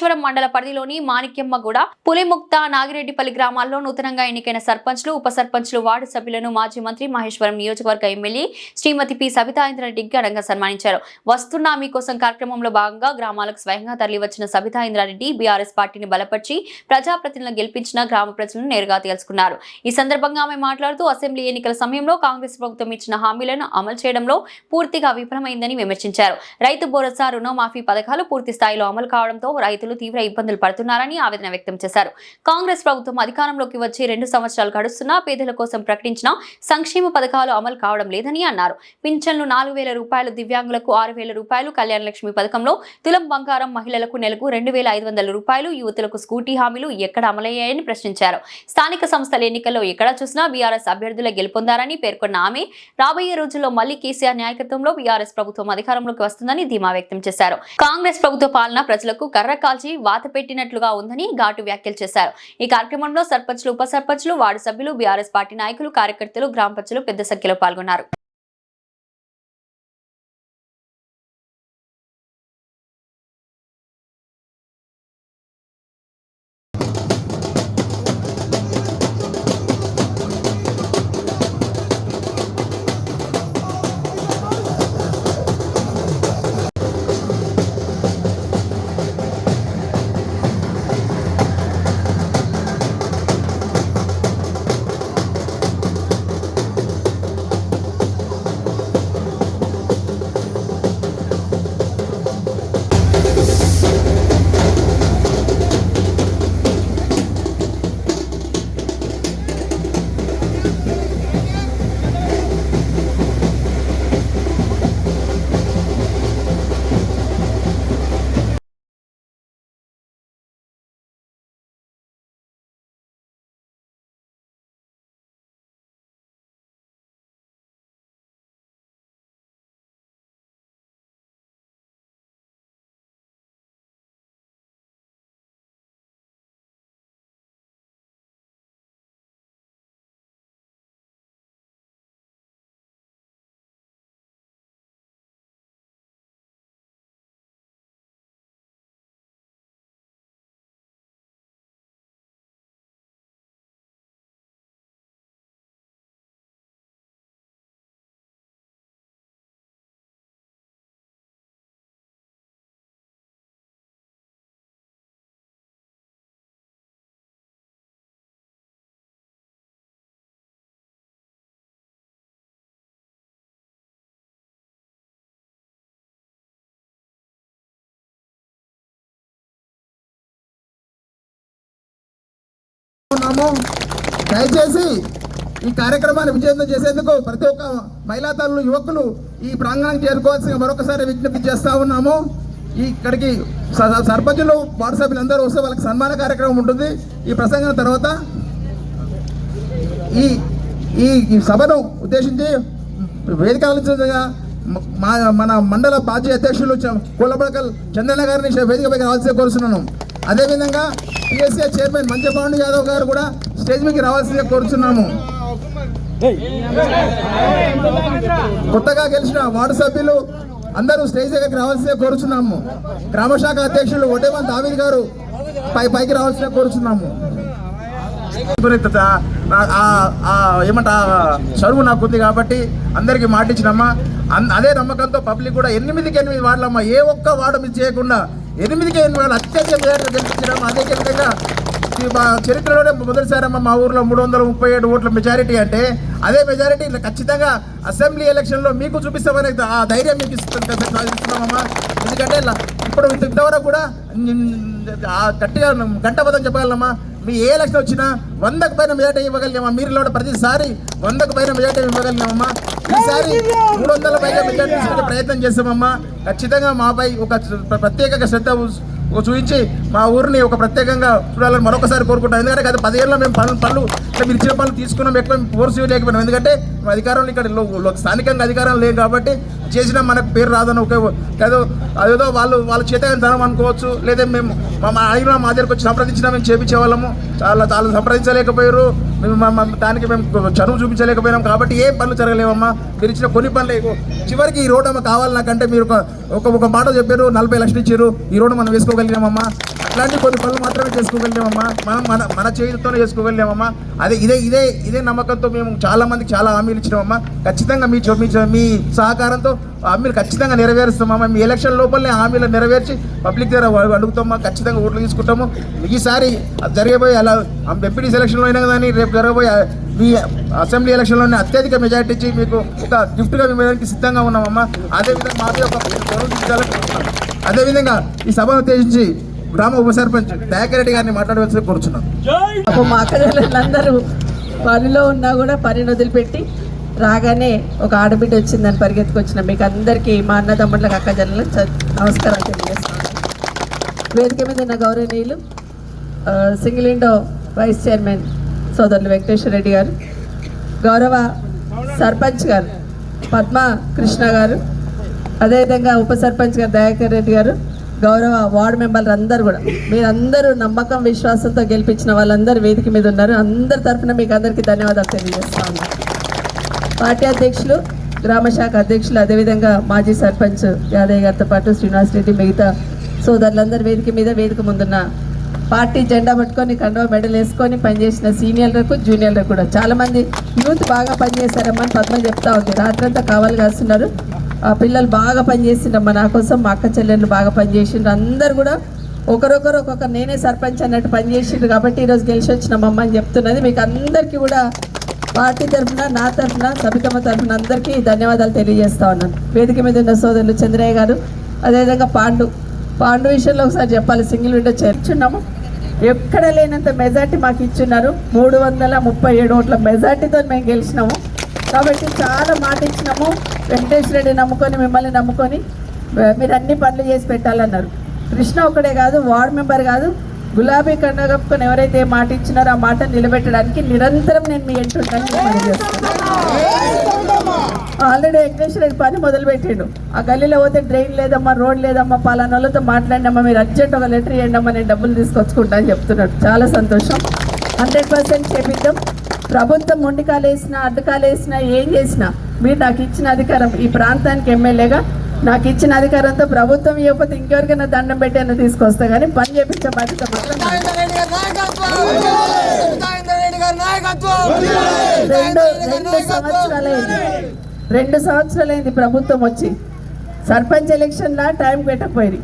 మహేశ్వరం మండల పరిధిలోని మాణిక్యమ్మగూడ పులిముక్త నాగిరెడ్డిపల్లి గ్రామాల్లో నూతనంగా ఎన్నికైన సర్పంచ్లు ఉప సర్పంచ్లు వార్డు సభ్యులను మాజీ మంత్రి మహేశ్వరం నియోజకవర్గ ఎమ్మెల్యే శ్రీమతి పి సబితాయింద్రారెడ్డి ఘనంగా సన్మానించారు. వస్తున్నా మీకోసం కార్యక్రమంలో భాగంగా గ్రామాలకు స్వయంగా తరలివచ్చిన సబితాయింద్రారెడ్డి బీఆర్ఎస్ పార్టీని బలపరిచి ప్రజాప్రతినిధులను గెలిపించిన గ్రామ ప్రజలను నేరుగా తెలుసుకున్నారు ఈ సందర్భంగా ఆమె మాట్లాడుతూ అసెంబ్లీ ఎన్నికల సమయంలో కాంగ్రెస్ ప్రభుత్వం ఇచ్చిన హామీలను అమలు చేయడంలో పూర్తిగా విఫలమైందని విమర్శించారు. రైతు భరోసా రుణమాఫీ పథకాలు పూర్తి స్థాయిలో అమలు కావడంతో రైతులు తీవ్ర ఇబ్బందులు పడుతున్నారని ఆవేదన వ్యక్తం చేశారు. కాంగ్రెస్ ప్రభుత్వం అధికారంలోకి వచ్చి రెండు సంవత్సరాలు గడుస్తున్నా పేదల కోసం ప్రకటించిన సంక్షేమ పథకాలు అమలు కావడం లేదని అన్నారు. పింఛన్లు నాలుగు వేల రూపాయలు దివ్యాంగులకు ఆరు వేల రూపాయలు కళ్యాణ లక్ష్మి పథకంలో తులం బంగారం మహిళలకు నెలకు రెండు వేల ఐదు వందల రూపాయలు యువతులకు స్కూటీ హామీలు ఎక్కడ అమలయ్యాయని ప్రశ్నించారు. స్థానిక సంస్థల ఎన్నికల్లో ఎక్కడ చూసినా బీఆర్ఎస్ అభ్యర్థుల గెలుపొందారని పేర్కొన్న ఆమె రాబోయే రోజుల్లో మళ్ళీ కేసీఆర్ నాయకత్వంలో బీఆర్ఎస్ ప్రభుత్వం అధికారంలోకి వస్తుందని ధీమా వ్యక్తం చేశారు. కాంగ్రెస్ ప్రభుత్వ పాలన ప్రజలకు కర్ర కాల్చి వాత పెట్టినట్లుగా ఉందని ఘాటు వ్యాఖ్యలు చేశారు. ఈ కార్యక్రమంలో సర్పంచ్లు ఉప సర్పంచ్లు వార్డు సభ్యులు బీఆర్ఎస్ పార్టీ నాయకులు కార్యకర్తలు గ్రామ పెద్ద సంఖ్యలో పాల్గొన్నారు. ఉన్నాము దయచేసి ఈ కార్యక్రమాన్ని విజయంతం చేసేందుకు ప్రతి ఒక్క మహిళా తల్లు యువకులు ఈ ప్రాంగణానికి చేరుకోవాల్సిన మరొకసారి విజ్ఞప్తి చేస్తా ఉన్నాము. ఇక్కడికి స- సర్పంచులు వార్డు సభ్యులు అందరూ వస్తే వాళ్ళకి సన్మాన కార్యక్రమం ఉంటుంది. ఈ ప్రసంగం తర్వాత ఈ ఈ సభను ఉద్దేశించి వేదిక ఆలోచించగా మా మన మండల పార్టీ అధ్యక్షులు చ- కూలబడకల్ చంద్రన్న గారిని వేదికపైకి రావాల్సి కోరుతున్నాను అదేవిధంగా పిఎస్సీ చైర్మన్ మంచపాండు యాదవ్ గారు కూడా స్టేజ్ మీదకి రావాల్సిందిగా కోరుచున్నాము. కొత్తగా గెలిచిన వార్డు సభ్యులు అందరూ స్టేజ్ దగ్గరికి రావాల్సిందే కోరుచున్నాము. గ్రామశాఖ అధ్యక్షులు ఒటేమన్ దావీద్ గారు పై పైకి రావాల్సిందే కోరుచున్నాము. ఏమంట చదువు నాకు ఉంది కాబట్టి అందరికీ మాటిచ్చినమ్మా. అన్- అదే నమ్మకంతో పబ్లిక్ కూడా ఎనిమిదికి ఎనిమిది వార్డులమ్మా ఏ ఒక్క వార్డు మిస్ చేయకుండా ఎనిమిదికి ఎనిమిది వార్డు అత్యధిక మెజార్టీ గెలిపించడం అదే విధంగా మా చరిత్రలోనే మొదటిసారమ్మా మా ఊర్లో మూడు వందల ముప్పై ఏడు ఓట్ల మెజారిటీ అంటే అదే మెజారిటీ ఖచ్చితంగా అసెంబ్లీ ఎలక్షన్లో మీకు చూపిస్తామనే ఆ ధైర్యం మీకు ఇస్తున్నాం ఇస్తున్నామమ్మా ఎందుకంటే ఇలా ఇప్పుడు ఇంతవరకు కూడా గట్టిగా గంట పదం చెప్పగలమ్మా మీ ఏ ఎలక్షన్ వచ్చినా వందకు పైన మేట ఇవ్వగలిగామా? మీరు కూడా ప్రతిసారి వందకు పైన మేట ఇవ్వగలిగామమ్మా. ఈసారి మూడు వందల పైగా మెజార్టీ ప్రయత్నం చేస్తామమ్మా ఖచ్చితంగా మాపై ఒక ప్రత్యేక శ్రద్ధ చూపించి మా ఊరిని ఒక ప్రత్యేకంగా చూడాలని మరొకసారి కోరుకుంటాం. ఎందుకంటే గత పదేళ్ళలో మేము పనులు పనులు అంటే మీరు ఇచ్చిన పనులు తీసుకున్నాం. ఎక్కువ ఫోర్స్ లేకపోయినాం ఎందుకంటే మా అధికారంలో ఇక్కడ స్థానికంగా అధికారం లేదు కాబట్టి చేసిన మనకు పేరు రాదని ఒక ఏదో అదేదో వాళ్ళు వాళ్ళ చేతనం అనుకోవచ్చు. లేదా మేము మా మా మా దగ్గరకు వచ్చి సంప్రదించినా మేము చేపించే వాళ్ళము. చాలా చాలా సంప్రదించలేకపోయారు. మేము దానికి మేము చదువు చూపించలేకపోయినాం కాబట్టి ఏం పనులు జరగలేవమ్మా? మీరు ఇచ్చిన కొన్ని పనులు చివరికి ఈ రోడ్డు అమ్మ కావాలి నాకంటే మీరు ఒక ఒక ఒక మాట చెప్పారు నలభై లక్షలు ఇచ్చారు. ఈ రోడ్డు మనం వేసుకోగలిగినామమ్మా. అట్లాంటి కొన్ని పనులు మాత్రమే చేసుకోగలిగామమ్మా. మనం మన మన చేతితోనే చేసుకోగలిగామమ్మా. అదే ఇదే ఇదే ఇదే నమ్మకంతో మేము చాలా మందికి చాలా హామీలు ఇచ్చినామమ్మా. ఖచ్చితంగా మీ మీ మీ సహకారంతో హామీలు ఖచ్చితంగా నెరవేరుస్తామమ్మా. మీ ఎలక్షన్ లోపలనే హామీలు నెరవేర్చి పబ్లిక్ దగ్గర అడుగుతామా ఖచ్చితంగా ఓట్లు తీసుకుంటాము. ఈసారి అది జరగబోయే అలా ఎంపీడీ సెలక్షన్లో అయినా కానీ రేపు జరగబోయే మీ అసెంబ్లీ ఎలక్షన్లోనే అత్యధిక మెజార్టీ ఇచ్చి మీకు ఒక గిఫ్ట్గా మేము ఇవ్వడానికి సిద్ధంగా ఉన్నామమ్మా. అదేవిధంగా మాది ఒక అదేవిధంగా ఈ సభను ఉద్దేశించి గ్రామ ఉప సర్పంచ్ దయాకర్ రెడ్డి గారిని మాట్లాడవలసి కోరుచున్నాం మా అక్కజల్లందరూ పనిలో ఉన్నా కూడా పనిని వదిలిపెట్టి రాగానే ఒక ఆడబిడ్డ వచ్చిందని పరిగెత్తుకొచ్చిన మీకు అందరికీ మా అన్నదమ్ముళ్ళకి అక్కజల్లకు చ- నమస్కారాలు తెలియజేస్తున్నాను. వేదిక మీద ఉన్న గౌరవనీయులు సింగిల్ ఇండో వైస్ చైర్మన్ సోదరులు వెంకటేశ్వర రెడ్డి గారు గౌరవ సర్పంచ్ గారు పద్మ కృష్ణ గారు అదేవిధంగా ఉప సర్పంచ్ గారు దయాకర్ రెడ్డి గారు గౌరవ వార్డు మెంబర్లు అందరూ కూడా. మీరందరూ నమ్మకం విశ్వాసంతో గెలిపించిన వాళ్ళందరూ వేదిక మీద ఉన్నారు. అందరి తరఫున మీకు అందరికీ ధన్యవాదాలు తెలియజేస్తా ఉన్నాను పార్టీ అధ్యక్షులు గ్రామ శాఖ అధ్యక్షులు అదేవిధంగా మాజీ సర్పంచ్ యాదయ్య గారితో పాటు శ్రీనివాస్ రెడ్డి మిగతా సోదరులందరూ వేదిక మీద వేదిక ముందున్న పార్టీ జెండా పట్టుకొని కండవ మెడల్ వేసుకొని పనిచేసిన సీనియర్లకు జూనియర్లకు కూడా. చాలామంది యూత్ బాగా పనిచేశారమ్మని పద్మ చెప్తా ఉంది. రాత్రంతా కావాలి కాస్తున్నారు. పిల్లలు బాగా పనిచేసిండ్రమ్మా నా కోసం మా అక్క చెల్లెళ్ళు బాగా పనిచేసిండ్రు. అందరు కూడా ఒకరొకరు ఒక్కొక్క నేనే సర్పంచ్ అన్నట్టు పనిచేసిండ్రు కాబట్టి ఈరోజు గెలిచి వచ్చినామమ్మ అని చెప్తున్నది. మీకు అందరికీ కూడా పార్టీ తరఫున నా తరఫున సబితమ్మ తరఫున అందరికీ ధన్యవాదాలు తెలియజేస్తా ఉన్నాను. వేదిక మీద ఉన్న సోదరులు చంద్రయ్య గారు అదేవిధంగా పాండు. పాండు విషయంలో ఒకసారి చెప్పాలి సింగిల్ విండో చేర్చున్నాము ఎక్కడ లేనంత మెజార్టీ మాకు ఇచ్చున్నారు. మూడు వందల ముప్పై ఏడు ఓట్ల మెజార్టీతో మేము గెలిచినాము. కాబట్టి చాలా మాట ఇచ్చినాము. వెంకటేశ్వర రెడ్డి నమ్ముకొని మిమ్మల్ని నమ్ముకొని మీరు అన్ని పనులు చేసి పెట్టాలన్నారు. కృష్ణ ఒకడే కాదు వార్డ్ మెంబర్ కాదు గులాబీ కండ కప్పుకొని ఎవరైతే మాట ఇచ్చినారో ఆ మాట నిలబెట్టడానికి నిరంతరం నేను మీ ఎంటుంటాను ఆల్రెడీ వెంకటేశ్వర రెడ్డి పని మొదలు పెట్టిండు ఆ గల్లీలో పోతే డ్రైన్ లేదమ్మా రోడ్ లేదమ్మా పలానా వాళ్ళతో మాట్లాడినమ్మా మీరు అర్జెంట్ ఒక లెటర్ ఇవ్వండమ్మా నేను డబ్బులు తీసుకొచ్చుకుంటా అని చెప్తున్నాడు. చాలా సంతోషం. హండ్రెడ్ పర్సెంట్ చేపిద్దాం. ప్రభుత్వం మొండికాలు వేసినా అడ్డకాలు వేసినా ఏం చేసినా మీరు నాకు ఇచ్చిన అధికారం ఈ ప్రాంతానికి ఎమ్మెల్యేగా నాకు ఇచ్చిన అధికారంతో ప్రభుత్వం ఇవ్వకపోతే ఇంకెవరికైనా దండం పెట్టాను తీసుకొస్తా కానీ పని చేపించే బాధ్యత రెండు రెండు సంవత్సరాలైంది. రెండు సంవత్సరాలైంది ప్రభుత్వం వచ్చి. సర్పంచ్ ఎలక్షన్లా టైం పెట్టకపోయి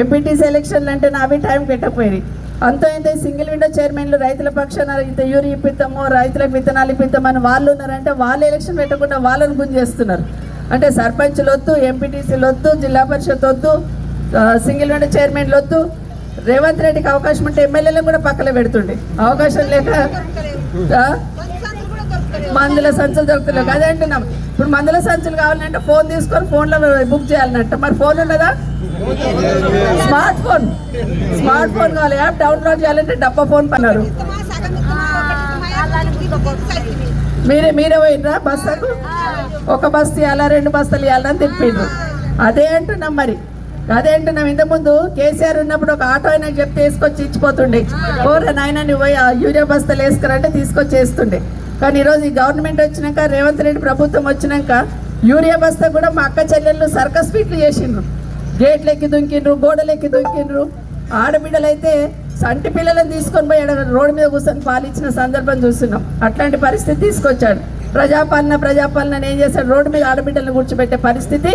ఎంపీటీసీ ఎలక్షన్లు అంటే నావి టైం పెట్టకపోయి అంత ఇంత సింగిల్ విండో చైర్మన్లు రైతుల పక్షాన ఇంత యూరి ఇప్పిస్తాము రైతులకు విత్తనాలు ఇప్పిస్తామని వాళ్ళు ఉన్నారంటే వాళ్ళు ఎలక్షన్ పెట్టకుండా వాళ్ళని గుంజేస్తున్నారు. అంటే సర్పంచ్లు వద్దు ఎంపీటీసీలు వద్దు జిల్లా పరిషత్ వద్దు సింగిల్ విండో చైర్మన్లు వద్దు. రేవంత్ రెడ్డికి అవకాశం ఉంటే ఎమ్మెల్యేలను కూడా పక్కన పెడుతుండే. అవకాశం లేక మందుల సంచులు దొరుకుతున్నాయి. అదే అంటున్నాం. ఇప్పుడు మందుల సంచులు కావాలంటే ఫోన్ తీసుకొని ఫోన్లో బుక్ చేయాలన్నట్టు. మరి ఫోన్ ఉన్నదా? స్మార్ట్ ఫోన్ స్మార్ట్ ఫోన్ కావాలి. యాప్ డౌన్లోడ్ చేయాలంటే డబ్బా ఫోన్ పన్నారు. మీరే మీరే పోయినరా బస్సుకు? ఒక బస్సు ఇవ్వాలా రెండు బస్సులు ఇవ్వాలని తెలిపిండ్రు అదే అంటున్నాం మరి. అదే అంటున్నాం. ఇంతకుముందు కేసీఆర్ ఉన్నప్పుడు ఒక ఆటో అయినా చెప్తే వేసుకొచ్చి ఇచ్చిపోతుండే. ఓరా నాయన నువ్వు పోయి ఆ యూరియా బస్తాలు వేసుకురంటే తీసుకొచ్చి వేస్తుండే కానీ ఈరోజు ఈ గవర్నమెంట్ వచ్చినాక రేవంత్ రెడ్డి ప్రభుత్వం వచ్చినాక యూరియా బస్తా కూడా మా అక్క చెల్లెళ్ళు సర్కస్ ఫీట్లు చేసిండ్రు. గేట్లెక్కి దుంకిండ్రు గోడలెక్కి దుంకిండ్రు. ఆడబిడ్డలైతే సంటి పిల్లలను తీసుకొని పోయి రోడ్డు మీద కూర్చొని పాలిచ్చిన సందర్భం చూస్తున్నాం. అట్లాంటి పరిస్థితి తీసుకొచ్చాడు. ప్రజాపాలన ప్రజాపాలన ఏం చేశాడు? రోడ్డు మీద ఆడబిడ్డలను కూర్చోబెట్టే పరిస్థితి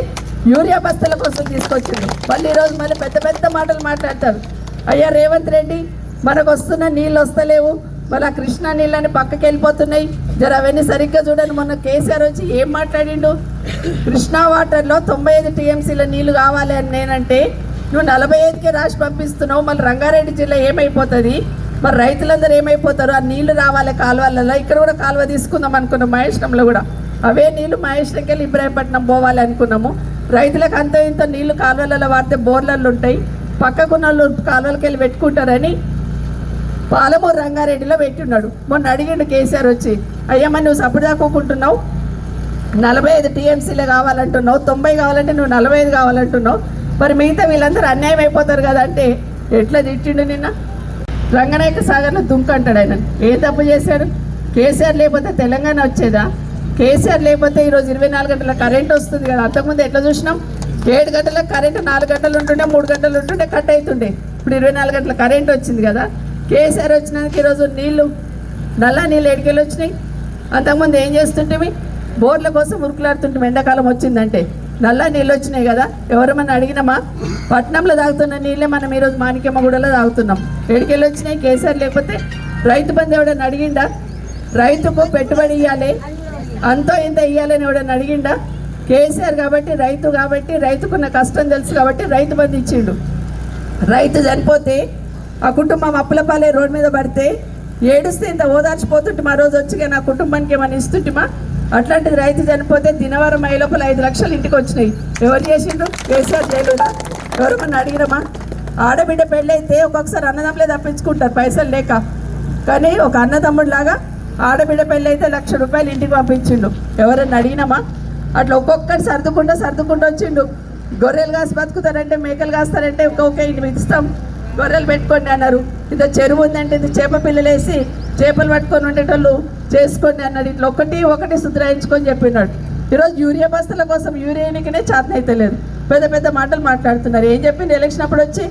యూరియా బస్తల కోసం తీసుకొచ్చింది మళ్ళీ ఈరోజు మళ్ళీ పెద్ద పెద్ద మాటలు మాట్లాడతారు. అయ్యా రేవంత్ రెడ్డి మనకు వస్తున్న నీళ్ళు వస్తలేవు. మళ్ళీ ఆ కృష్ణా నీళ్ళని పక్కకి వెళ్ళిపోతున్నాయి. జర అవన్నీ సరిగ్గా చూడండి. మొన్న కేసీఆర్ వచ్చి ఏం మాట్లాడిండు? కృష్ణా వాటర్లో తొంభై ఐదు టీఎంసీల నీళ్ళు కావాలి అని నేనంటే నువ్వు నలభై ఐదుకే రాసి పంపిస్తున్నావు. మళ్ళీ రంగారెడ్డి జిల్లా ఏమైపోతుంది? మరి రైతులందరూ ఏమైపోతారు? ఆ నీళ్ళు రావాలి కాలువలలో. ఇక్కడ కూడా కాలువ తీసుకుందాం అనుకున్నాం మహేష్ణంలో కూడా. అవే నీళ్ళు మహేష్ణంకి వెళ్ళి ఇబ్రాహీంపట్నం పోవాలి అనుకున్నాము. రైతులకు అంత ఇంత నీళ్ళు కాలువలలో వాడితే బోర్లలో ఉంటాయి. పక్కకున్న వాళ్ళు కాలువలకి వెళ్ళి పెట్టుకుంటారని పాలమూరు రంగారెడ్డిలో పెట్టున్నాడు. మొన్న అడిగిండు కేసీఆర్ వచ్చి అయ్యమ్మ నువ్వు సప్పుడు దాక్కుంటున్నావు నలభై ఐదు టీఎంసీలే కావాలంటున్నావు తొంభై కావాలంటే నువ్వు నలభై ఐదు కావాలంటున్నావు. మరి మిగతా వీళ్ళందరూ అన్యాయం అయిపోతారు కదా అంటే ఎట్లా తిట్టిండు నిన్న? రంగనాయక సాగర్లో దుంక అంటాడు ఆయన. ఏ తప్పు చేశాడు కేసీఆర్ లేకపోతే తెలంగాణ వచ్చేదా? కేసీఆర్ లేకపోతే ఈరోజు ఇరవై నాలుగు గంటల కరెంట్ వస్తుంది కదా? అంతకుముందు ఎట్లా చూసినాం? ఏడు గంటల కరెంట్ నాలుగు గంటలు ఉంటుండే మూడు గంటలు ఉంటుండే కట్ అవుతుండే. ఇప్పుడు ఇరవై నాలుగు గంటల కరెంట్ వచ్చింది కదా? కేసీఆర్ వచ్చినాక ఈరోజు నీళ్ళు నల్ల నీళ్ళు ఎడికెళ్ళి వచ్చినాయి. అంతకుముందు ఏం చేస్తుంటే బోర్ల కోసం ఉరుకులాడుతుంటాం ఎండాకాలం వచ్చిందంటే నల్ల నీళ్ళు వచ్చినాయి కదా. ఎవరమన్నా అడిగినామా? పట్నంలో తాగుతున్న నీళ్ళే మనం ఈరోజు మాణిక్యమ్మగూడలో తాగుతున్నాం. ఎడికెళ్ళి వచ్చినాయి కేసీఆర్ లేకపోతే రైతు బంధు ఎవడన్నా అడిగిండా? రైతుకు పెట్టుబడి ఇవ్వాలి అంతో ఇంత ఇవ్వాలని ఎవడన్నా అడిగిండా? కేసీఆర్ కాబట్టి రైతు కాబట్టి రైతుకున్న కష్టం తెలుసు కాబట్టి రైతు బంధు ఇచ్చిండు. రైతు చనిపోతే ఆ కుటుంబం అప్పులపాలే రోడ్డు మీద పడితే ఏడుస్తే ఇంత ఓదార్చిపోతుంటే మా రోజు వచ్చిగా నా కుటుంబానికి ఏమైనా ఇస్తుంటిమా? అట్లాంటిది రైతు చనిపోతే దినవరం అయ్యే లోపల ఐదు లక్షలు ఇంటికి వచ్చినాయి. ఎవరు చేసిండ్రు? కేసీఆర్ జైలుడా ఎవరమన్నా అడిగినమా ఆడబిడ్డ పెళ్ళైతే ఒక్కొక్కసారి అన్నదమ్ములే తప్పించుకుంటారు పైసలు లేక. కానీ ఒక అన్నదమ్ముడు లాగా ఆడబిడ్డ పెళ్ళైతే లక్ష రూపాయలు ఇంటికి పంపించిండు. ఎవరన్నా అడిగినామా అట్లా ఒక్కొక్కటి సర్దుకుంటూ సర్దుకుంటూ వచ్చిండు. గొర్రెలు కాసి బతుకుతారంటే మేకలు కాస్తారంటే ఒక్కొక్క ఇంటి ఇస్తాం. గొర్రెలు పెట్టుకోండి అన్నారు. ఇది చెరువు ఉందంటే ఇది చేప పిల్లలేసి చేపలు పట్టుకొని ఉండేటోళ్ళు చేసుకోండి అన్నాడు. ఇట్లా ఒకటి ఒకటి సుధరాయించుకొని చెప్పినాడు. ఈరోజు యూరియా బస్తాల కోసం యూరియానికినే చేతన అయితే లేదు పెద్ద పెద్ద మాటలు మాట్లాడుతున్నారు. ఏం చెప్పింది? ఎలక్షన్ అప్పుడు వచ్చి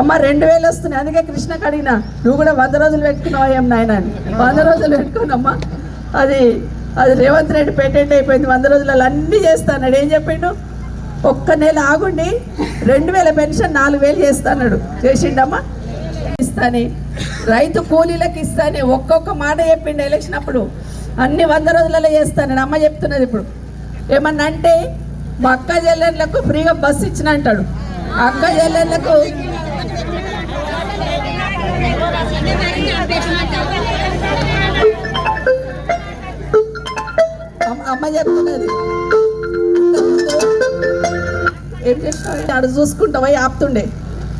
అమ్మ రెండు వేలు వస్తున్నాయి. అందుకే కృష్ణకు అడిగిన నువ్వు కూడా వంద రోజులు పెట్టుకున్నావు ఏం నాయన అని? వంద రోజులు పెట్టుకున్నామ్మా అది అది రేవంత్ రెడ్డి పేటెంట్ అయిపోయింది. వంద రోజులలో అన్నీ చేస్తాడు ఏం చెప్పిండు? ఒక్క నెల ఆగుండి రెండు వేల పెన్షన్ నాలుగు వేలు చేస్తాడు చేసిండమ్మా? ఇస్తాని. రైతు కూలీలకు ఇస్తానే. ఒక్కొక్క మాట చెప్పిండు ఎలక్షన్ అప్పుడు. అన్ని వంద రోజులలో చేస్తానని అమ్మ చెప్తున్నది ఇప్పుడు. ఏమన్నా అంటే మా అక్క చెల్లెళ్ళకు ఫ్రీగా బస్సు ఇచ్చిన అంటాడు. అక్క చెల్లెళ్ళకు అమ్మ- అమ్మ చెప్తున్నది. ఏం చేస్తున్నావు ఆడ చూసుకుంటావా? పోయి ఆపుతుండే.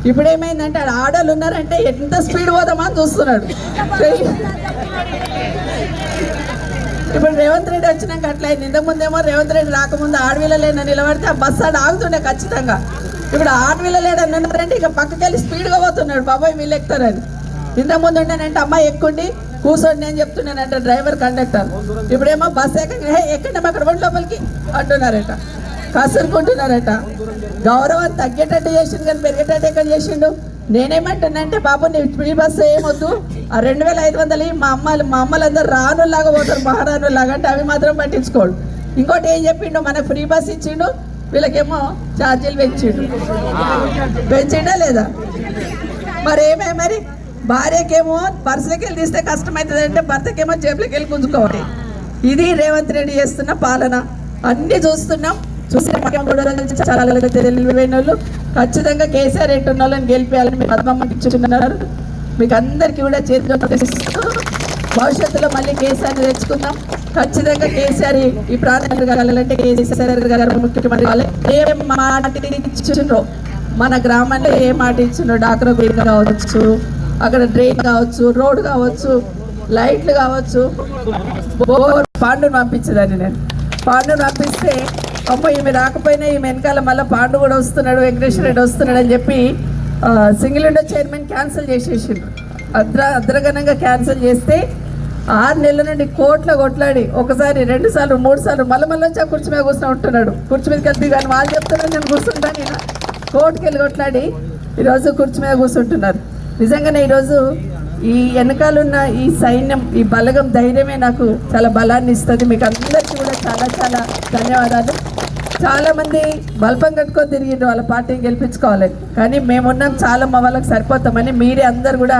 ఇప్పుడు ఏమైందంటే ఆడ ఆడోళ్ళు ఉన్నారంటే ఎంత స్పీడ్ పోదామా అని చూస్తున్నాడు. ఇప్పుడు రేవంత్ రెడ్డి వచ్చినాక అట్లా ఇంతకు ఇంతకుముందేమో రేవంత్ రెడ్డి రాకముందు ఆడవిల్లలేన నిలబడితే ఆ బస్సు ఆడ ఆగుతుండే ఖచ్చితంగా. ఇప్పుడు ఆడవిల్లలేడని ఉన్నారంటే ఇక పక్కకి వెళ్ళి స్పీడ్గా పోతున్నాడు. బాబాయ్ వీళ్ళు ఎక్కుతారని. ఇంతకుముందు ఉండేనంటే అమ్మాయి ఎక్కుండి కూర్చోండి నేను చెప్తున్నానంట డ్రైవర్ కండక్టర్. ఇప్పుడేమో బస్ ఎక్కడ. "హే, అక్కడ ఒంటి లోపలికి అంటున్నారట. కసురుకుంటున్నారట. గౌరవం తగ్గేటట్టు చేసిండు కానీ పెరిగేటట్టు ఎక్కడ చేసిండు? నేనేమంటానంటే బాబు నీ ఫ్రీ బస్సు ఏమొద్దు? ఆ రెండు వేల ఐదు వందలు మా అమ్మాయిలు మా అమ్మలందరూ రానులాగా పోతారు మహారాణులాగా అంటే అవి మాత్రం పట్టించుకోడు. ఇంకోటి ఏం చెప్పిండు? మనకు ఫ్రీ బస్ ఇచ్చిండు. వీళ్ళకేమో ఛార్జీలు పెంచిండు. పెంచిండా లేదా? మరి ఏమే మరి? భార్యకేమో పర్సులకి వెళ్ళి తీస్తే కష్టమవుతుంది అంటే భర్తకేమో జేబులకి వెళ్ళి గుంజుకోవాలి. ఇది రేవంత్ రెడ్డి చేస్తున్న పాలన. అన్ని చూస్తున్నాం. చూసిన పక్కన చాలా తెలివైన వాళ్ళు ఖచ్చితంగా కేసీఆర్ ఎట్టున్న వాళ్ళని గెలిపేయాలని మీ పద్మమ్మకి ఇచ్చుకున్నారు మీకు అందరికీ కూడా చేతిలో భవిష్యత్తులో మళ్ళీ కేసీఆర్ తెచ్చుకుందాం. ఖచ్చితంగా కేసీఆర్ ఈ- ఈ కలగాలంటే కేసీఆర్ గారు ముఖ్యమంత్రి కావాలి. మాట ఇచ్చిండ్రో? మన గ్రామంలో ఏ మాట ఇచ్చిండ్రో? డాక్టర్ బిల్ కావచ్చు అక్కడ డ్రైన్ కావచ్చు రోడ్ కావచ్చు లైట్లు కావచ్చు. బోర్ పాండును పంపించదని నేను. పాండును పంపిస్తే అమ్మో ఈమె రాకపోయినా ఈమె వెనకాల మళ్ళీ పాండు కూడా వస్తున్నాడు వెంకటేశ్వర రెడ్డి వస్తున్నాడు అని చెప్పి సింగిల్ విండో చైర్మన్ క్యాన్సిల్ చేసేసిండ్రు. అద్ర అద్రగనంగా క్యాన్సిల్ చేస్తే ఆరు నెలల నుండి కోట్ల కొట్లాడి ఒకసారి రెండు సార్లు మూడు సార్లు మళ్ళీ మళ్ళీ వచ్చి ఆ కుర్చీ మీద కూర్చొని ఉంటున్నాడు. కుర్చీ మీద కలిపి కానీ వాళ్ళు చెప్తున్నారు నేను కూర్చుంటాను నేను కోర్టుకి వెళ్ళి కొట్లాడి ఈరోజు కుర్చీ మీద కూర్చుంటున్నారు. నిజంగానే ఈరోజు ఈ వెనకాలన్న ఈ సైన్యం ఈ బలగం ధైర్యమే నాకు చాలా బలాన్ని ఇస్తుంది మీకు అందరికీ కూడా చాలా చాలా ధన్యవాదాలు. చాలా మంది బల్పం కట్టుకొని తిరిగిండ్రు వాళ్ళ పార్టీని గెలిపించుకోవాలని కానీ మేమున్నాం చాలా మా వాళ్ళకి సరిపోతామని మీరే అందరు కూడా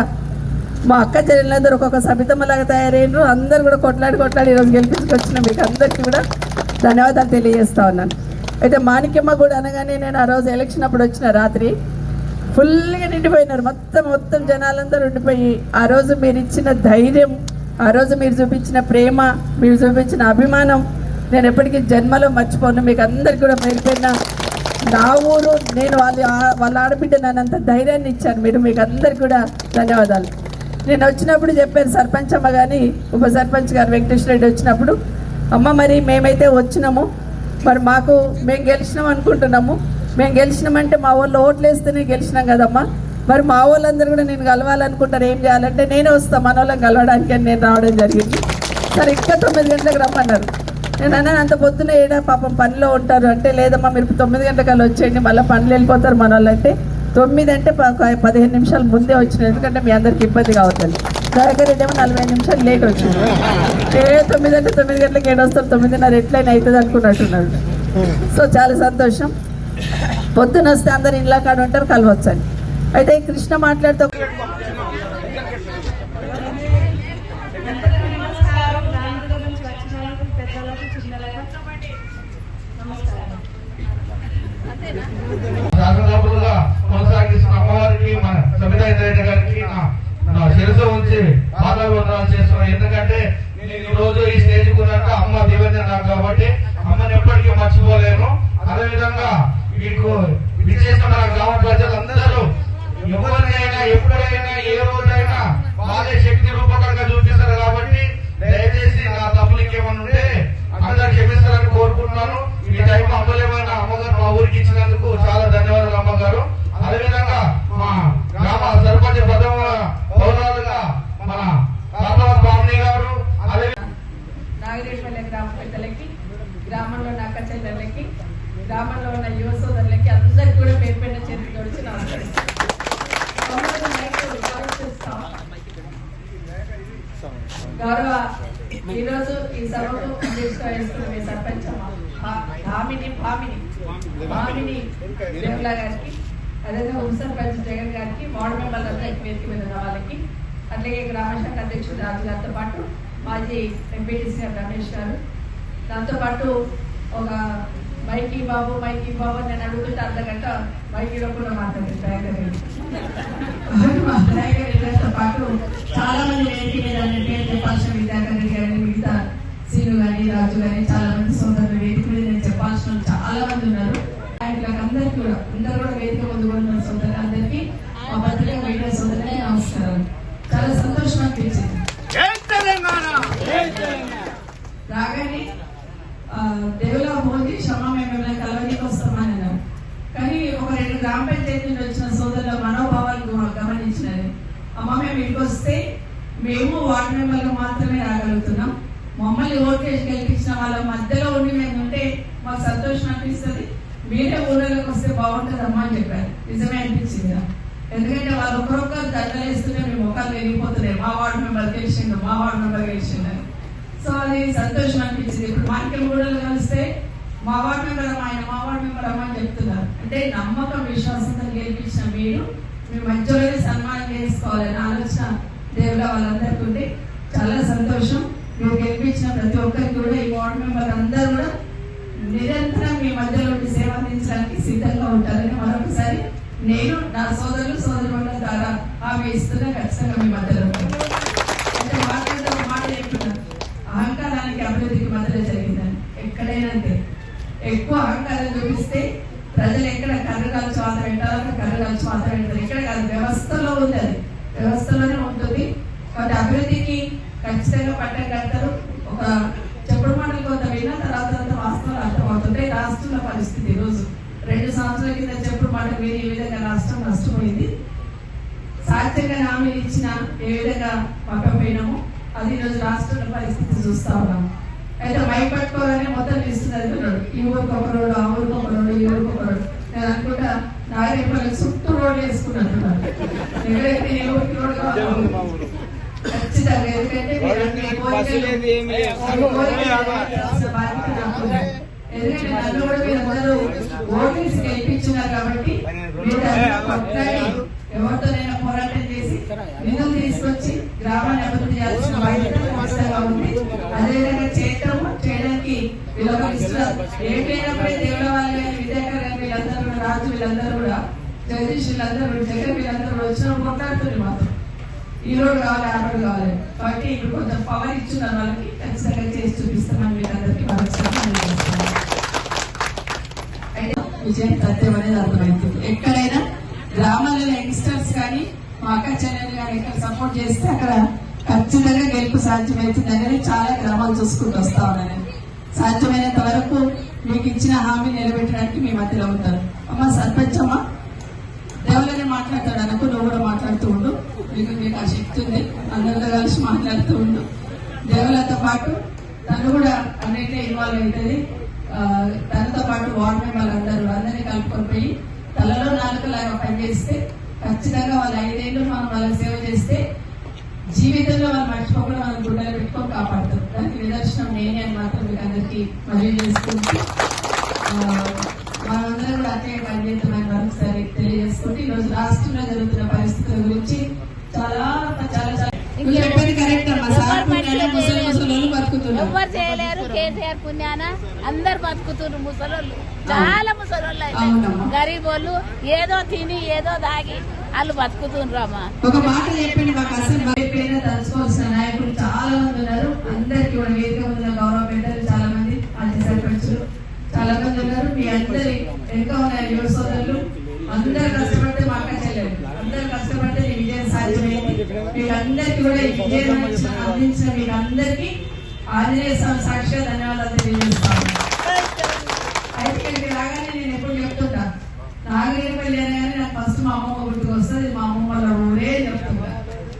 మా అక్క చెల్లెలందరూ ఒక్కొక్క సబితమ్మలాగా తయారైనరు అందరు కూడా కొట్లాడి కొట్లాడి ఈరోజు గెలిపించుకొచ్చిన మీకు అందరికీ కూడా ధన్యవాదాలు తెలియజేస్తా ఉన్నాను. అయితే మాణిక్యమ్మ కూడా అనగానే నేను ఆ రోజు ఎలక్షన్ అప్పుడు వచ్చిన రాత్రి ఫుల్గా నిండిపోయినారు. మొత్తం మొత్తం జనాలందరూ ఉండిపోయి ఆ రోజు మీరు ఇచ్చిన ధైర్యం ఆ రోజు మీరు చూపించిన ప్రేమ మీరు చూపించిన అభిమానం నేను ఎప్పటికీ జన్మలో మర్చిపోను. మీకు అందరికి కూడా పేరు పేరున నా ఊరు నేను వాళ్ళ వాళ్ళ ఆడబిడ్డ నన్ను అంత ధైర్యాన్ని ఇచ్చాను. మీరు మీకు అందరికి కూడా ధన్యవాదాలు. నేను వచ్చినప్పుడు చెప్పాను సర్పంచ్ అమ్మ కానీ ఉప సర్పంచ్ గారు వెంకటేశ్వర రెడ్డి వచ్చినప్పుడు అమ్మ మరి మేమైతే వచ్చినాము. మరి మాకు మేము గెలిచినాం అనుకుంటున్నాము. మేము గెలిచినామంటే మా వాళ్ళు ఓట్లు వేస్తేనే గెలిచినాం కదమ్మా. మరి మా వాళ్ళందరూ కూడా నేను కలవాలనుకుంటారు. ఏం చేయాలంటే నేనే వస్తాను మన వాళ్ళని కలవడానికి అని నేను రావడం జరిగింది. సరే ఇంకా తొమ్మిది గంటలకు రమ్మన్నారు. నేను అన్నాను అంత పొద్దున ఏడా పాపం పనిలో ఉంటారు అంటే లేదమ్మా మీరు తొమ్మిది గంటలకు వచ్చేయండి మళ్ళీ పనులు వెళ్ళిపోతారు మన వాళ్ళు అంటే తొమ్మిది అంటే పదిహేను నిమిషాలు ముందే వచ్చిన ఎందుకంటే మీ అందరికి ఇబ్బంది కావద్దని దయాకర్ ఏమో నలభై నిమిషాలు లేట్ వచ్చింది. ఏ తొమ్మిది అంటే తొమ్మిది గంటలకు ఏడు వస్తారు తొమ్మిదిన్నర ఎట్లయినా అవుతుంది అనుకున్నట్టున్నాడు సో చాలా సంతోషం. పొద్దున వస్తే అందరు ఇంట్లో కాడ ఉంటారు కలవచ్చండి. అయితే కృష్ణ మాట్లాడుతూ శాసనసభ్యులుగా కొనసాగిస్తున్న అమ్మవారికి మన సబితా రెడ్డి గారికి నా శిరసు ఉంచి పాదాభివందనాలు చేస్తున్నాను ఎందుకంటే నేను ఈ రోజు ఈ స్టేజ్ కున్నాక అమ్మ దివ్యంగా నాకు కాబట్టి అమ్మని ఎప్పటికీ మర్చిపోలేను. అదేవిధంగా మీకు విచ్చేసిన నా గ్రామ ప్రజలందరూ ఎవరినైనా ఎప్పుడైనా ఏ రోజైనా వాళ్ళే శక్తి రూపకంగా చూపిస్తారు కాబట్టి దయచేసి నా తప్పులు ఇంకేమన్నా ఉంటే అందరు క్షమిస్తారని కోరుకుంటున్నాను. ఈ టైం అమ్మలేమన్న అమ్మగారు మా ఊరికి ఇచ్చినందుకు చాలా ధన్యవాదాలు అమ్మగారు. అదేవిధంగా మా గ్రామ సర్పంచ్ ప్రథమ పౌరాలుగా మన తాతవ స్వామి గారు అదే గ్రామ పెద్దలకి గ్రామంలో ఉన్న అక్క చెల్లెళ్ళకి గ్రామంలో ఉన్న యువ సోదరులకి అందరికి కూడా పేరు పెట్టిన చేతికి తోడిచి గౌరవ ఈరోజు ఈ సభకు అధ్యక్షత వహిస్తున్న మీ సర్పంచ్ అమ్మ, భామిని భామిని భామిని దేవుల గారికి అదేవిధంగా ఉప సర్పంచ్ జగన్ గారికి వార్డు మెంబర్లంతా వేదిక మీద ఉన్న వాళ్ళకి అట్లాగే గ్రామ శాఖ అధ్యక్షుడు రాజు గారితో పాటు మాజీ ఎంపీటీసీ రమేష్ గారు. దాంతో పాటు ఒక మైకి బాబు మైకి బాబు అని నేను అడుగుతుంటే అర్ధ గంట మైకిలో కూడా మాట్లాడారు పాటు చాలా మంది వేదిక మీద పేరు చెప్పాల్సిన విద్యాకర్ గారిని మిగతా సీను గాని రాజు గాని చాలా మంది సోదరులు ఉన్నారు ఆయనకి అందరికీ కూడా అందరూ కూడా వేదిక ముందు ఉన్న సోదరులు అందరికీ మా పత్రిక మీడియా సోదరులకి నమస్కారం చాలా సంతోషం అనిపించింది. రాగానే దేవులా భోజి క్షమ మేము మిమ్మల్ని కలవనీకి వస్తామని అన్నారు కానీ ఒక రెండు గ్రామ పంచాయతీ నుండి వచ్చిన సోదరుల మనోభావాలు గమ- గమనించినది. అమ్మ మేము ఇంటికి వస్తే మేము వార్డు మెంబర్లు మాత్రమే రాగలుగుతున్నాం. మమ్మల్ని ఓటేసి గెలిపించిన వాళ్ళ మధ్యలో ఉండి మేము ఉంటే మాకు సంతోషం అనిపిస్తుంది. మీరే ఊళ్ళలోకి వస్తే బాగుంటుందమ్మా అని చెప్పారు. నిజమే అనిపించింది ఎందుకంటే వాళ్ళు ఒకరొక్కరు దండలేస్తుంటే మేము ఒకరు వెళ్ళిపోతున్నాయి మా వార్డు మెంబర్ గెలిచిండు మా వార్డు మెంబర్ గెలిచిండని సో అది సంతోషం అనిపించింది. ఇప్పుడు మార్కెట్ ఊళ్ళలో కలిస్తే మా వార్డు మెంబర్ ఆయన మా వార్డు మెంబర్ అమ్మ అని చెప్తున్నారు. అంటే నమ్మకం విశ్వాసంతో గెలిపించిన మీరు మీ మధ్యలోనే సన్మానం చేసుకోవాలని ఆలోచన దేవుల వాళ్ళందరికీ ఉంది చాలా సంతోషం. మీరు గెలిపించిన ప్రతి ఒక్కరికి కూడా ఈ వార్డు మెంబర్ అందరూ నిరంతరం మీ మధ్యలో సేవ అందించడానికి సిద్ధంగా ఉంటారని మరొకసారి నేను నా సోదరులు సోదరుల ద్వారా ఆమె ఇస్తున్నా ఖచ్చితంగా మీ మధ్యలో అంటే మాట్లాడితే మాట చెప్తున్నారు అహంకారానికి అభివృద్ధికి మధ్యలో జరిగిందని ఎక్కడైనా అంతే. ఎక్కువ అహంకారం చూపిస్తే ప్రజలు ఎక్కడ కర్రగాలు వాత పెట్టాలో కర్రగాలు వాత పెడతారు ఎక్కడ కాదు వ్యవస్థలో ఉంది అది వ్యవస్థలోనే ఉంటుంది కాబట్టి అభివృద్ధికి ఖచ్చితంగా పట్టం కడతారు ఒక చెప్పుడు మాటలు కొంత విన్న తర్వాత తర్వాత వాస్తవాలు అర్థమవుతుంటాయి రాష్ట్రంలో పరిస్థితి ఈ రోజు రెండు సంవత్సరాల కింద చెప్పుడు మాట మీరు ఈ విధంగా రాష్ట్రం నష్టపోయింది సాధ్యంగా హామీలు ఇచ్చిన ఏ విధంగా పంపపోయినాము అది ఈరోజు రాష్ట్రంలో పరిస్థితి చూస్తా ఉన్నాం. అయితే మైక్ పట్టుకోగానే మొత్తం ఇస్తున్నది ఉన్నాడు ఈ ఊరికి ఒక రోడ్డు ఆ ఊరికి ఒక రోడ్డు ఈ ఊరికి ఒక రోడ్డు. నేను అనుకుంటా నాగరేపల్లి చుట్టూ రోడ్లు వేసుకున్నట్టున్నాను ఎక్కడైతే ఏ ఊరికి రోడ్డు కావాలో. ఖచ్చితంగా ఎందుకంటే మీరు. ఎందుకంటే నన్ను కూడా మీరందరూ ఓటేసి గెలిపించున్నారు కాబట్టి మీరు అందరూ ఎవరితోనైనా పోరాటం చేసి నిధులు తీసుకొచ్చి గ్రామాన్ని అభివృద్ధి చేయాల్సిన బాధ్యత ఖచ్చితంగా ఉంది. అదేవిధంగా చేయటము చేయడానికి ఏమైనప్పుడే దేవుల వాళ్ళు కానీ విద్యాకర్ కానీ వీళ్ళందరూ కూడా రాజు వీళ్ళందరూ కూడా జగదీష్ వీళ్ళందరూ జగన్ వీళ్ళందరూ వచ్చిన కొట్లాడుతుంది మాత్రం. ఈ రోడ్డు కావాలి ఆ రోడ్డు కావాలి. కాబట్టి ఇప్పుడు కొంచెం పవర్ ఇచ్చున్నారు వాళ్ళకి ఖచ్చితంగా చేసి చూపిస్తామని వీళ్ళందరికీ అందరికీ విజయం సత్యం అనేది అర్థమవుతుంది ఎక్కడ గ్రామాలలో యంగ్స్టర్స్ కానీ మా అక్క చెల్లెలు కానీ ఇక్కడ సపోర్ట్ చేస్తే అక్కడ ఖచ్చితంగా గెలుపు సాధ్యమవుతుందని చాలా గ్రామాలు చూసుకుంటూ వస్తా ఉన్నాను. సాధ్యమైనంత వరకు మీకు ఇచ్చిన హామీ నిలబెట్టడానికి మీ మధ్యలో ఉంటారు అమ్మ సర్పంచ్ అమ్మ దేవులనే మాట్లాడతాడు అనుకో నువ్వు కూడా మాట్లాడుతూ ఉండు. మీకు మీకు ఆ శక్తి ఉంది అందరితో కలిసి మాట్లాడుతూ ఉండు. దేవులతో పాటు తను కూడా అన్నింటిలో ఇన్వాల్వ్ అవుతుంది. తనతో పాటు వార్డ్ మెంబర్లు అందరూ అందరినీ కలుపుకొని పోయి తలలో నాలుకలాగా పనిచేస్తే ఖచ్చితంగా వాళ్ళ ఐదేళ్ళు మనం వాళ్ళకి సేవ చేస్తే జీవితంలో వాళ్ళు మర్చిపోకుండా మనం గుండెలు పెట్టుకొని కాపాడుతారు. దానికి నిదర్శనం నేనే అని మాత్రం మీకు అందరికీ మళ్ళీ చేసుకుంటూ మనందరం కూడా అట్లే పనిచేస్తున్నాం మరొకసారి తెలియజేసుకుంటూ ఈ రోజు రాష్ట్రంలో జరుగుతున్న పరిస్థితుల గురించి చాలా చాలా చాలా మీరు చెప్పేది కరెక్ట్ అమ్మా. సార్ ముసలి ముసలి బతుకుతున్నారు. ఎవ్వరు చేయలేరు? కేసీఆర్ పుణ్యాన అందరు బతుకుతున్నారు ముసలోళ్ళు. చాలా అవునమ్మా. గరీబ్ వాళ్ళు ఏదో తిని ఏదో దాగి వాళ్ళు బతుకుతుండ్రు అమ్మా ఒక మాట చెప్పండి మాకు అసలు నాయకులు చాలా మంది ఉన్నారు. అందరికి కూడా వేదిక ఉన్న గౌరవ పెద్దలు చాలా మంది మాజీ సర్పంచులు. చాలా మంది ఉన్నారు. మీ అందరి వెనుక ఉన్న యువ సోదరులు అందరు కష్టపడితే అందరు కష్టపడితే ఈ విజయం సాధ్యమైంది. మీకు అందరికి కూడా ఈ విజయం అందించిన- అందరికి ఆంజనేయ స్వామి సాక్షిగా ధన్యవాదాలు తెలియజేస్తాను అయితే ఇక్కడికి రాగానే నేను ఎప్పుడు చెప్తుంటా నాగరికపల్లి అనగానే నాకు ఫస్ట్ మా అమ్మమ్మ గుర్తుకు వస్తుంది మా అమ్మమ్మ వాళ్ళ ఊరే చెప్తుంటా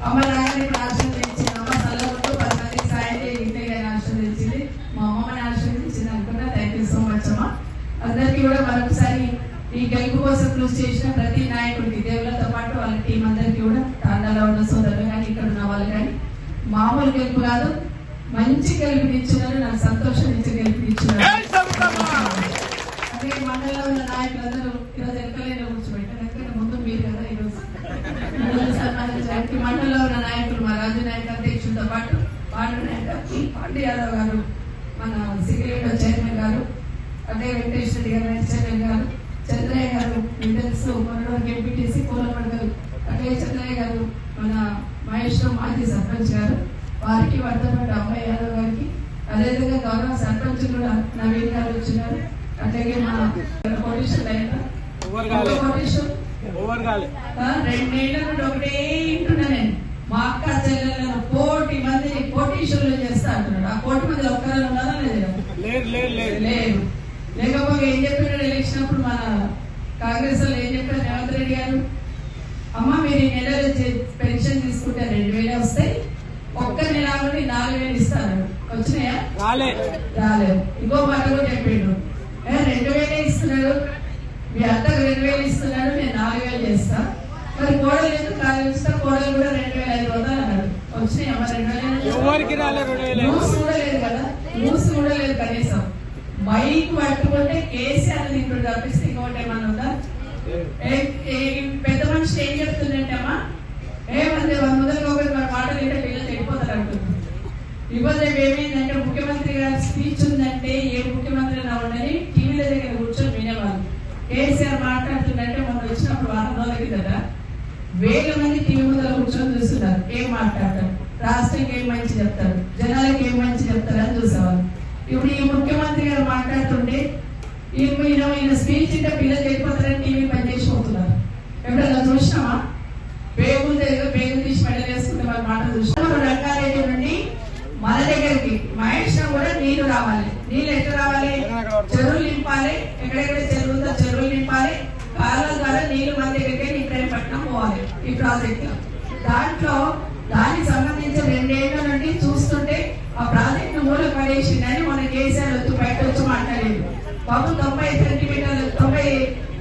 అమ్మ రాగానే ఇప్పుడు ఆశ్రమం తెచ్చింది అమ్మ చల్లగొట్టు పది మందికి సాయం చేయి ఇంటే ఆశ్రమం తెచ్చింది మా అమ్మమ్మని ఆశ్రమం తెచ్చింది అనుకున్నా థ్యాంక్ యూ సో మచ్ అమ్మ అందరికీ కూడా మరొకసారి ఈ గెలుపు కోసం కృషి చేసిన ప్రతి నాయకుడికి దేవులతో పాటు వాళ్ళ టీం అందరికీ కూడా తాండాలో ఉన్న సోదరులు కానీ ఇక్కడ ఉన్న వాళ్ళు కానీ మామూలు గెలుపు కాదు మంచి గెలుపునిచ్చినారు నాకు సంతోషం ఇచ్చి గెలుపునిచ్చినారు అదే మండలంలో ఉన్న నాయకులందరూ ఈరోజు ఎక్కలేని కూర్చోబెట్టారు ఎందుకంటే ముందు మీరు కదా ఈరోజు. ఈరోజు మండలంలో ఉన్న నాయకులు మా రాజు నాయక్ అధ్యక్షులతో పాటు పాండు నాయక్ పాండు యాదవ్ గారు మన సిగరేట్ చైర్మన్ గారు అదే వెంకటేష్ రెడ్డి గారు వైస్ చైర్మన్ గారు చంద్రయ్య గారు మీకు తెలుసు ఎంపీటీసీ కోలమడ్ అదే చంద్రయ్య గారు మన మహేశ్వరం మాజీ సర్పంచ్ గారు వారికి వర్ధపడ్డ అమ్మాయి యాదవ్ గారికి అదేవిధంగా గౌరవ సర్పంచ్ కూడా నవీన్ గారు వచ్చినారు. అట్లాగే మా పొజిషన్ అయినా రెండేళ్ళ ఒకటే ఇంటున్నా నేను. మా అక్క చెల్లెలను కోటి మందిని కోటీశ్వరులు చేస్తా అంటున్నాడు. ఆ కోటి మంది ఒక్కరు ఉన్నారా లేదు? లేదు లేకపోతే ఏం చెప్పినాడు ఎలక్షన్ అప్పుడు మన కాంగ్రెస్ వాళ్ళు ఏం చెప్పారు రేవంత్ రెడ్డి గారు? అమ్మ మీరు ఈ నెలలో చే- పెన్షన్ తీసుకుంటే రెండు వేలు వస్తాయి. ఒక్క నెల నాలుగు వేలు ఇస్తారు వచ్చినాయా? రాలేదు. ఇంకో మాట కూడా చెప్పిండు ఏ రెండు వేలే ఇస్తున్నాడు మీ అత్తకు రెండు వేలు ఇస్తున్నాడు నేను నాలుగు వేలు చేస్తా. మరి కోడలు ఎందుకు నాలుగు ఇస్తా కోడలు కూడా రెండు వేల ఐదు వందలు అన్నాడు. వేలు ఎవరికి రాలే రెండు వేలు న్యూస్ కూడా లేదు కదా న్యూస్ కూడా లేదు కనీసం. మైక్ పట్టుకుంటే కేసీఆర్ ఇప్పుడు తప్పిస్తే ఇంకోటి ఏమన్నా ఉందా? పెద్ద మనిషి ఏం చెప్తుందంటే అమ్మా ఏమంది వందలు ఒకటి మన మాటలు వింటే పిల్లలు చెడిపోతారు అంటుంది. ఇవ్వదు ఏమైందంటే ముఖ్యమంత్రి గారి స్పీచ్ ఉందంటే ఏ ముఖ్యమంత్రి అయినా ఉండని టీవీల దగ్గర వినేవాళ్ళు కేసీఆర్ మాట్లాడుతుందంటే మొన్న వచ్చినప్పుడు వారం రోజుల కిందట వేల మంది టీవీ ముందర కూర్చొని చూస్తున్నారు. ఏం మాట్లాడతారు? రాష్ట్రానికి ఏం మంచి చెప్తారు? జనాలకి ఏం మంచి చెప్తారు అని చూసేవాళ్ళు. ఇప్పుడు ఈ ముఖ్యమంత్రి గారు మాట్లాడుతుంటే ఈయన ఈయన స్పీచ్ ఇంకా పిల్లలు వెళ్ళిపోతారని టీవీ పనిచేసి పోతున్నారు ఎప్పుడైనా చూసినామా పేగులు దగ్గర పేగులు తీసి మెడలు వేసుకుంటే వాళ్ళ మాట చూసినాం రంగారెడ్డి నుండి మన దగ్గరికి మహేష్ కూడా నీళ్ళు రావాలి నీళ్ళు ఎట్లా రావాలి చెరువులు నింపాలి ఎక్కడెక్కడ చెరువు ఉందో చెరువులు నింపాలి కాలువల ద్వారా నీళ్ళు మన దగ్గరికి ఇబ్రాహీంపట్నం పోవాలి ఈ ప్రాజెక్ట్. దాంట్లో దానికి సంబంధించిన రెండేళ్ళ నుండి చూస్తుంటే ఆ ప్రాజెక్ట్ను మూల పడేసిందని మనం కేసీఆర్ వచ్చి బయట వచ్చి మాట్లాడలేదు బాబు తొంభై సెంటీమీటర్లు తొంభై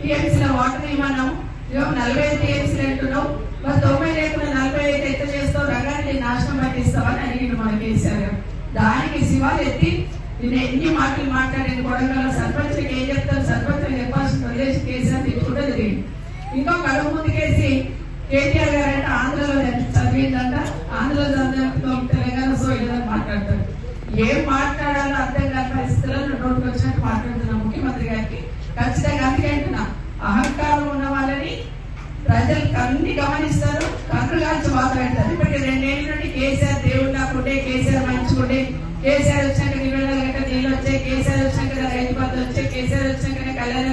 టీఎంసీల వాటర్ ఇవ్వను ఇవ్వ నలభై ఐదు టీఎంసీలు అంటున్నాం మరి తొంభై లేకుండా నలభై ఐదు ఎత్త చేస్తాం రంగాన్ని నాశనం పట్టిస్తామని అడిగిండు మన కేసీఆర్ గారు. దానికి శివాలు ఎత్తి నేను ఎన్ని మాటలు మాట్లాడేది కొడంగల్ సర్పంచ్కి ఏం చెప్తాను సర్పంచ్ చెప్పాల్సిన ప్రదేశం కేసీఆర్ తిట్టుకుంటే జరిగింది. ఇంకొక అడుగు ముందుకేసి కేటీఆర్ గారు అంటే ఆంధ్రలో చదివిందంట ఆంధ్రలో చదివిన తెలంగాణ సో ఇలా మాట్లాడతాడు. ఏం మాట్లాడాలో అర్థం కాని పరిస్థితుల్లో నోటికి వచ్చినట్టు మాట్లాడుతున్నాం ముఖ్యమంత్రి గారికి ఖచ్చితంగా అందుకే అంటున్నా. అహంకారం ఉన్న వాళ్ళని ప్రజలు అన్ని గమనిస్తారు కన్నులు కాల్చి మాట్లాడతారు. ఇప్పటికి రెండేళ్ళ నుండి కేసీఆర్ దేవుడు నాకుండే కేసీఆర్ మంచుకుండే కేసీఆర్ వచ్చాక నివేదన గంట నీళ్ళు వచ్చాయి కేసీఆర్ వచ్చాక రైతు బంధు వచ్చాయి కేసీఆర్ వచ్చాక కళ్యాణ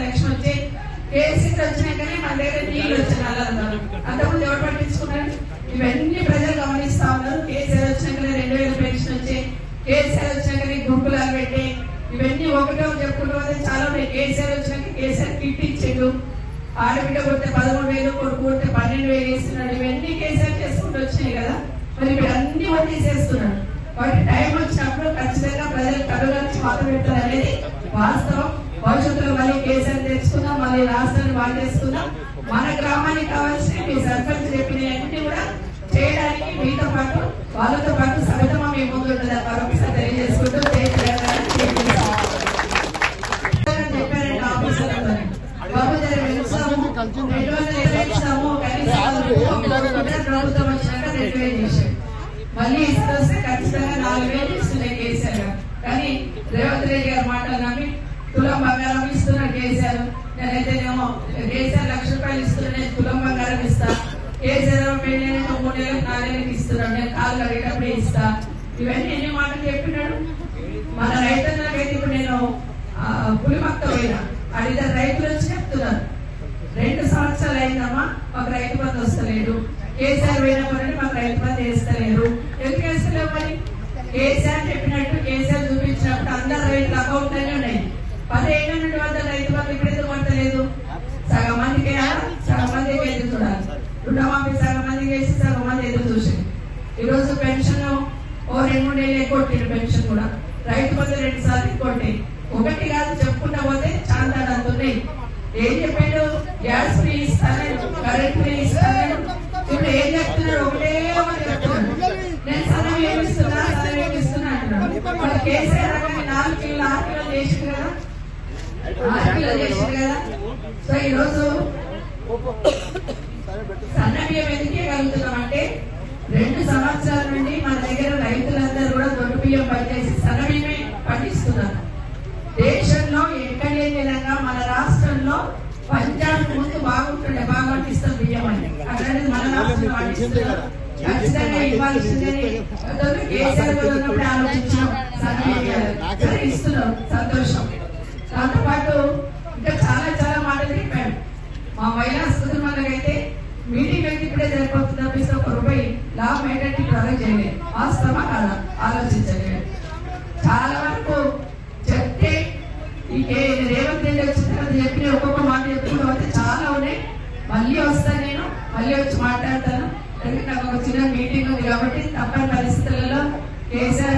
లక్ష్మి వచ్చినాకనే మన దగ్గర నీళ్ళు వచ్చాయి అన్నారు అంతకుముందు ఎవరు పట్టించుకున్నారు? ఇవన్నీ ప్రజలు గమనిస్తా ఉన్నారు. కేసీఆర్ వచ్చినాకనే రెండు వేల పెన్షన్ వచ్చి కేసీఆర్ వచ్చినాకనే గుంపులాలు పెట్టి ఇవన్నీ ఒకటో చెప్పుకుంటూ చాలా ఉన్నాయి. కేసీఆర్ వచ్చినాక కేసీఆర్ కిట్ ఇచ్చిండు. ఆడబిడ్డ కొడితే పదమూడు వేలు కొడుకు కొడితే పన్నెండు వేలు వేస్తున్నాడు. ఇవన్నీ కేసీఆర్ చేసుకుంటూ వచ్చినాయి కదా. మరి ఇప్పుడు అన్ని వడ్డీ చేస్తున్నాడు కాబట్టి టైం వచ్చినప్పుడు ఖచ్చితంగా ప్రజలు కడుగురించి మాత్రం పెడతారు అనేది వాస్తవం. భవిష్యత్తులో మళ్ళీ కేసీఆర్ తెచ్చుకుందాం మళ్ళీ రాష్ట్రాన్ని బాగా మన గ్రామానికి కావాల్సిన మీ సర్పంచ్ చెప్పినవన్నీ కూడా చేయడానికి మీతో పాటు వాళ్ళతో పాటు సమితమా మీ ముందు ఉంటుంది మరొకసారి తెలియజేసుకుంటూ చెప్పారంటే ఆఫీసర్లతో బాబు రెండు వందల ఇరవై ఇస్తాము ప్రభుత్వం వచ్చినాక రెండు వేలు మళ్ళీ ఇస్తే ఖచ్చితంగా నాలుగు వేలు ఇస్తున్నాయి కేసీఆర్ గారు. కానీ రేవంత్ రెడ్డి గారు మాటలు నమ్మి తులం బంగారం ఇస్తున్నాడు కేసీఆర్. నేనైతేనేమో కేసీఆర్ లక్ష రూపాయలు ఇస్తున్నాడు నేను తులం బంగారం ఇస్తా. కేసీఆర్ ఏమో మూడు నెలలకు నాలుగు ఇస్తున్నాడు. నేను కాళ్ళు కడిగేటప్పుడే ఇస్తా. ఇవన్నీ ఎన్ని మాటలు చెప్పినాడు? మన రైతన్నకైతే ఇప్పుడు నేను ఆ, పులిమక్క పోయినా. అడిగిన రైతులు వచ్చి చెప్తున్నారు. రెండు సంవత్సరాలు అయిందమ్మా మాకు రైతు బంధు వస్తలేదు. కేసీఆర్ పోయినప్పుడు మాకు రైతు బంధు వేస్తలేరు. ఎందుకు వేస్తలేవు మరి? కేసీఆర్ చెప్పినట్టు కేసీఆర్ చూపించినప్పుడు అందరు రైతుల అకౌంట్లోనే ఉన్నాయి. పదిహేను నుండి వద్ద రైతు బంధు ఇప్పుడు ఎందుకు పడతలేదు సగం మందికి సగం మందికి ఎదురు చూడాలి. రుణమాఫీ సగం మందికి వేసి సగం మంది ఎదురు చూసింది. ఈరోజు పెన్షన్ ఓ రెండు మూడు నెలలు ఎక్కొట్టిండు పెన్షన్ కూడా. రైతు బంధు రెండు సార్లు ఎక్కొట్టి ఒకటి కాదు చెప్పుకుంటా పోతే చాలా అంత ఉన్నాయి ఏం చెప్పాడు? గ్యాస్ ఫ్రీ ఇస్తాను కరెంట్ ఫ్రీ ఇస్తాను. ఇప్పుడు ఏం చెప్తున్నాడు ఒకటే చెప్తున్నాడు నేను సనం ఏమిస్తున్నా సనం ఏమిస్తున్నా అంటున్నాడు కేసీఆర్ రకంగా నాలుగు కిలో ఆరు కిలో చేసిండు కదా ఆరు కిలో చేసిండు కదా సో ఈరోజు సన్న ఎందుకే కలుగుతున్నామంటే రెండు సంవత్సరాల నుండి మన దగ్గర రైతులందరూ కూడా దొడ్డు బియ్యం పనిచేసి సన్న పండిస్తున్నారు. దేశంలో ఎక్కడ విధంగా మన రాష్ట్రంలో పంజాబ్ ముందు బాగుంటుండే బాగా పండిస్తాం బియ్యం అని. మన పండిస్తున్నారు. ఖచ్చితంగా ఇవ్వాల్సిందని అతను కేసీఆర్ గారు ఆలోచించాం ఇస్తున్నాం. సంతోషం. దాంతో పాటు ఇంకా చాలా చాలా మాటలు చెప్పాడు మా మహిళా అయితే మీటింగ్ అయితే ఇప్పుడే జరిపోతుంది తప్పిస్తే ఒక రూపాయి లాభం ఏంటంటే ప్రొవైడ్ చేయలేదు. వాస్తవా కాదా? ఆలోచించలేదు చాలా వరకు చెప్తే ఇంకే రేవంత్ రెడ్డి వచ్చిన తర్వాత చెప్పిన ఒక్కొక్క మాట చెప్పుకుంటూ వస్తే చాలా ఉన్నాయి. మళ్ళీ వస్తాను నేను. మళ్ళీ వచ్చి మాట్లాడతాను. ఎందుకంటే నాకు ఒక చిన్న మీటింగ్ ఉంది కాబట్టి తప్పని పరిస్థితులలో కేసీఆర్